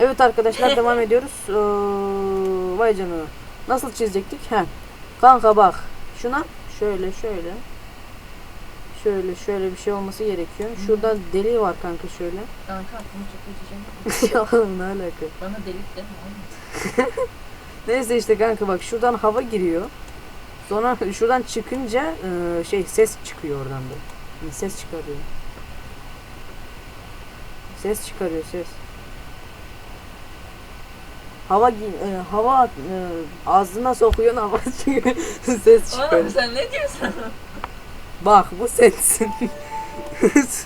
Evet arkadaşlar devam ediyoruz. Ee, vay canına. Nasıl çizecektik? He. Kanka bak. Şuna şöyle şöyle. Şöyle şöyle bir şey olması gerekiyor. Şurada deliği var kanka şöyle. Kanka aklıma çok geçeceğim. ya ne alaka? Bana delik oğlum. Neyse işte kanka bak şuradan hava giriyor. Sonra şuradan çıkınca e, şey ses çıkıyor oradan da. Ses çıkarıyor. Ses çıkarıyor ses. Hava e, hava e, ağzına sokuyorsun hava çıkıyor. ses çıkıyor. Oğlum sen ne diyorsun? Bak bu sensin.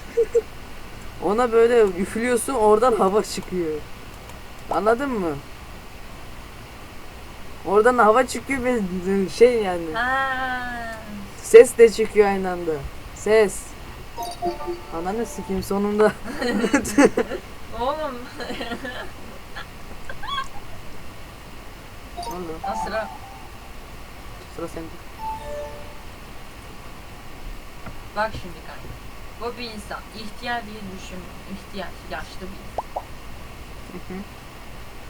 Ona böyle üflüyorsun oradan hava çıkıyor. Anladın mı? Oradan hava çıkıyor ve şey yani Ha. ses de çıkıyor aynı anda. Ses. Ananı sikeyim sonunda. Oğlum. Oldu? Ha, sıra. Sıra sende. Bak şimdi kanka. Bu bir insan. İhtiyar diye düşün. İhtiyar. Yaşlı bir insan. Hı hı.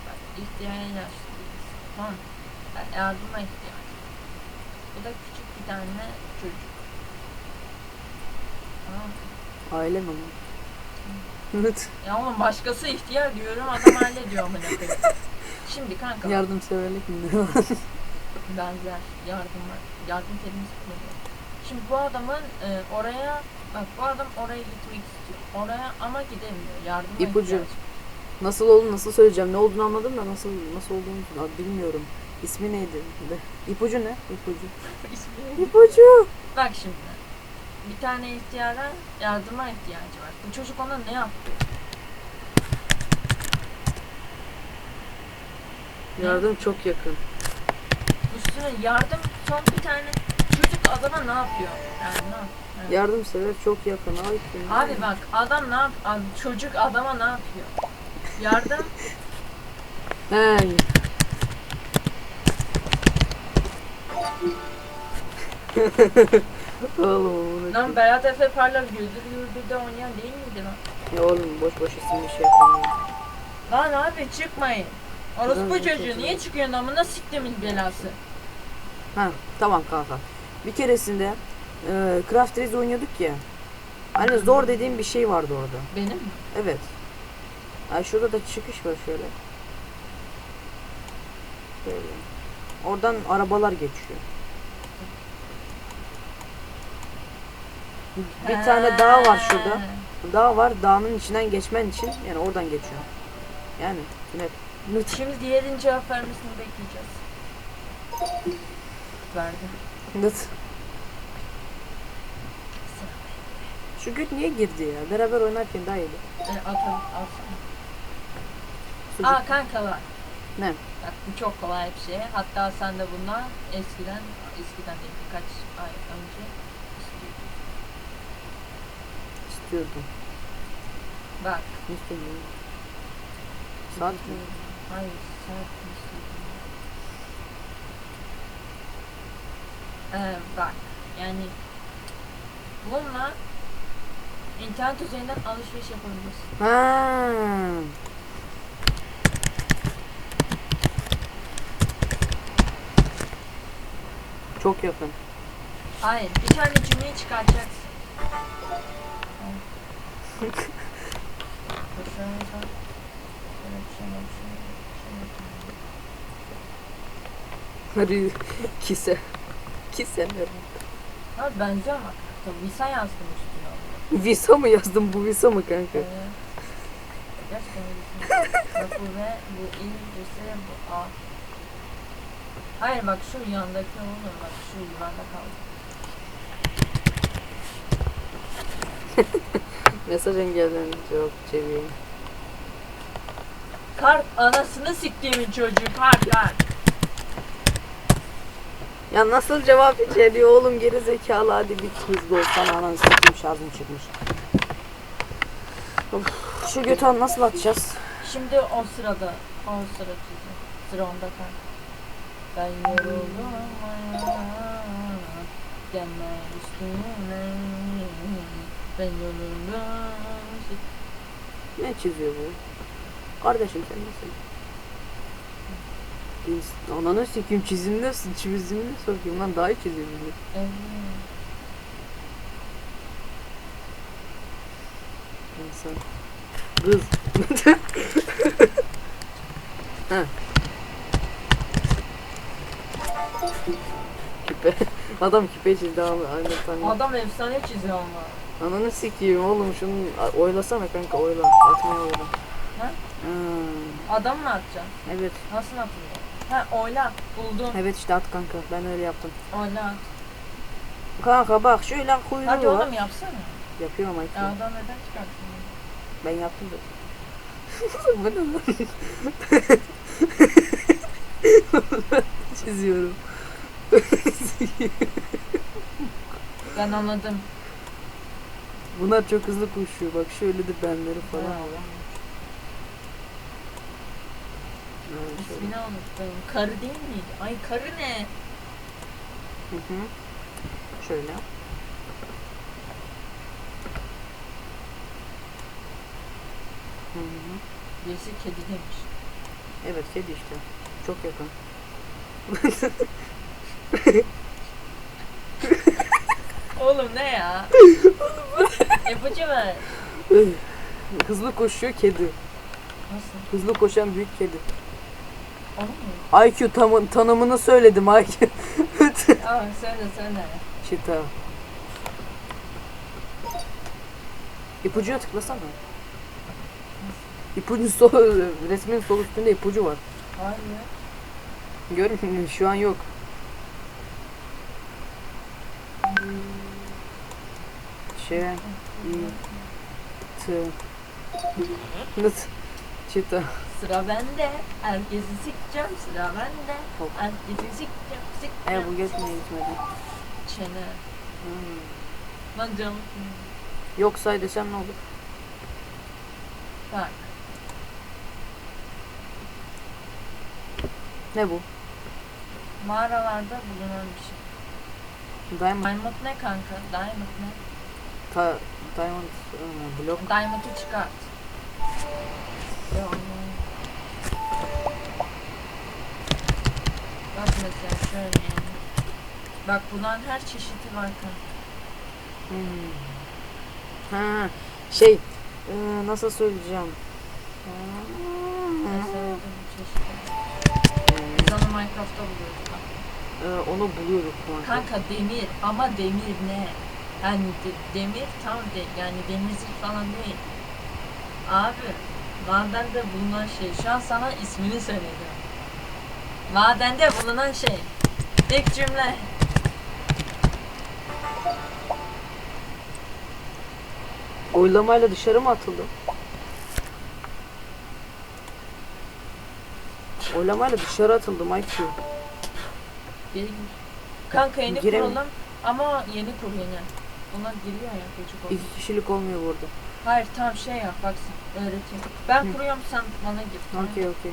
Bak ihtiyar yaşlı bir insan. Tamam? Yani yardıma ihtiyacı. var. Bu da küçük bir tane çocuk. Tamam? Aile mi? bu? Evet. Ya oğlum başkası ihtiyar diyorum adam hallediyor amına koyayım. Şimdi kanka Yardımseverlik mi? benzer yardım. Yardım kelimesi kullanıyor. Şimdi bu adamın e, oraya bak bu adam oraya gitmek istiyor. Oraya ama gidemiyor. Yardıma İpucu. nasıl olduğunu nasıl söyleyeceğim? Ne olduğunu anladım da nasıl nasıl olduğunu bilmiyorum. İsmi neydi? İpucu ne? İpucu. İsmi- İpucu. Bak şimdi. Bir tane ihtiyara yardıma ihtiyacı var. Bu çocuk ona ne yaptı? Yardım çok yakın. Üstüne yardım son bir tane çocuk adama ne yapıyor? Yani ne yapıyor? Evet. Yardımsever çok yakın. Ay kim? Abi bak adam ne yap abi çocuk adama ne yapıyor? Yardım He. oğlum onu lan Berat Efe Parlak Güldür Güldür'de oynayan değil miydi lan? Ya oğlum boş boş isim bir şey yapamıyorum. Lan abi çıkmayın. Orospu çocuğu niye çıkıyorsun amına siktimin belası? Ha tamam kanka. Bir keresinde e, Craft Race oynuyorduk ya. Hani zor dediğim bir şey vardı orada. Benim mi? Evet. Ha şurada da çıkış var şöyle. Böyle. Oradan arabalar geçiyor. Bir tane dağ var şurada. Dağ var. Dağın içinden geçmen için yani oradan geçiyor. Yani tünel. Şimdi diğerinin cevap vermesini bekleyeceğiz. Verdi. Evet. Şu göt niye girdi ya? Beraber oynarken daha iyiydi. E, atalım alsana. Sucuk. Aa kanka var. Ne? Bak bu çok kolay bir şey. Hatta sen de bundan eskiden, eskiden değil birkaç ay önce istiyordun. İstiyordum. Bak. İstiyordum? Saat mi? Hayır saat? Ee, bak yani bununla internet üzerinden alışveriş yapabilirsin. Ha. Çok yakın. Hayır bir tane cümleyi çıkartacaksın. Hadi kise. Kise ne? Ha benziyor ama. Tabii Visa yazdım üstüne. Visa mı yazdım bu Visa mı kanka? Gerçekten öyle Bak bu V, bu I, S, bu A. Hayır bak şu yandaki oğlum bak şu yuvarlak kaldı. Mesaj engellendi cevap çevireyim. Kart anasını siktiğimin çocuğu kart kart. Ya nasıl cevap içeriyor oğlum geri zekalı hadi bir hızlı olsana anan sikim şarjım çıkmış. Of, şu götü nasıl atacağız? Şimdi o sırada, o sıra çizim. Sıra onda kal. Ben yoruldum gelme üstüne. Ben yoruldum. Ne çiziyor bu? Kardeşim sen nasıl? İns- Ananı sikeyim çizimde çizimde sokayım lan daha iyi çiziyorum. ben. Evet. İnsan. Kız. ha. Küpe. Adam küpe çizdi abi. Aynen tanıyor. Adam efsane çiziyor ama. Ananı sikeyim oğlum şunu oylasana kanka oyla. Atmaya oyla. Ha? Ha. Adam mı atacaksın? Evet. Nasıl atılıyor? Ha oyla. Buldum. Evet işte at kanka. Ben öyle yaptım. Oyla at. Kanka bak şöyle kuyruğu Hadi var. oğlum yapsana. Yapıyorum Ayki. Ya adam neden çıkarttın? Ben yaptım da. Bu ne lan? Çiziyorum. Ben anladım. Bunlar çok hızlı koşuyor. Bak şöyle de benleri falan. Bravo. Ha, şöyle. İsmini unuttum. Karı değil miydi? Ay karı ne? Hı hı. Şöyle. Hı hı. Birisi kedi demiş. Evet kedi işte. Çok yakın. Oğlum ne ya? İpucu ver. Hızlı koşuyor kedi. Nasıl? Hızlı koşan büyük kedi. IQ tam tanımını söyledim IQ. Aa söyle söyle. Çita. İpucuya tıklasana. İpucun sol, resmin sol üstünde ipucu var. Hayır. Görmüyor musun? Şu an yok. Şey, i, t, nıt, çita. Sıra bende. Herkesi sikeceğim. Sıra bende. Hop. Herkesi sikeceğim. E Sikeceğim. bu geçmeye gitmedi. Çene. Hmm. Lan canım. Yok say desem ne olur? Bak. Ne bu? Mağaralarda bulunan bir şey. Diamond, Diamond ne kanka? Diamond ne? ta, diamond ıı, blok. Diamond'ı çıkart. Bak mesela şöyle yani. Bak bunların her çeşidi var kanka. Hmm. Ha, şey, ıı, nasıl söyleyeceğim? Mesela bu çeşidi. Biz onu Minecraft'ta buluyoruz kanka. Ee, onu buluyorduk kanka. Kanka demir ama demir ne? Yani de- demir tam de yani demircilik falan değil. Abi madende bulunan şey. Şu an sana ismini söyledim. Madende bulunan şey. Tek cümle. Oylamayla dışarı mı atıldı? Oylamayla dışarı atıldı gir. Kanka yeni Giremem. kuralım ama yeni kur yeni. Bunlar giriyor ya küçük oldu. İki kişilik olmuyor burada. Hayır tamam şey yap bak sen öğreteyim. Ben Hı. kuruyorum sen bana gir. Okey okey.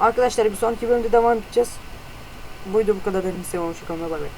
Arkadaşlar bir sonraki bölümde devam edeceğiz. Buydu bu kadar. Hepinize hoşçakalın. Bay bay.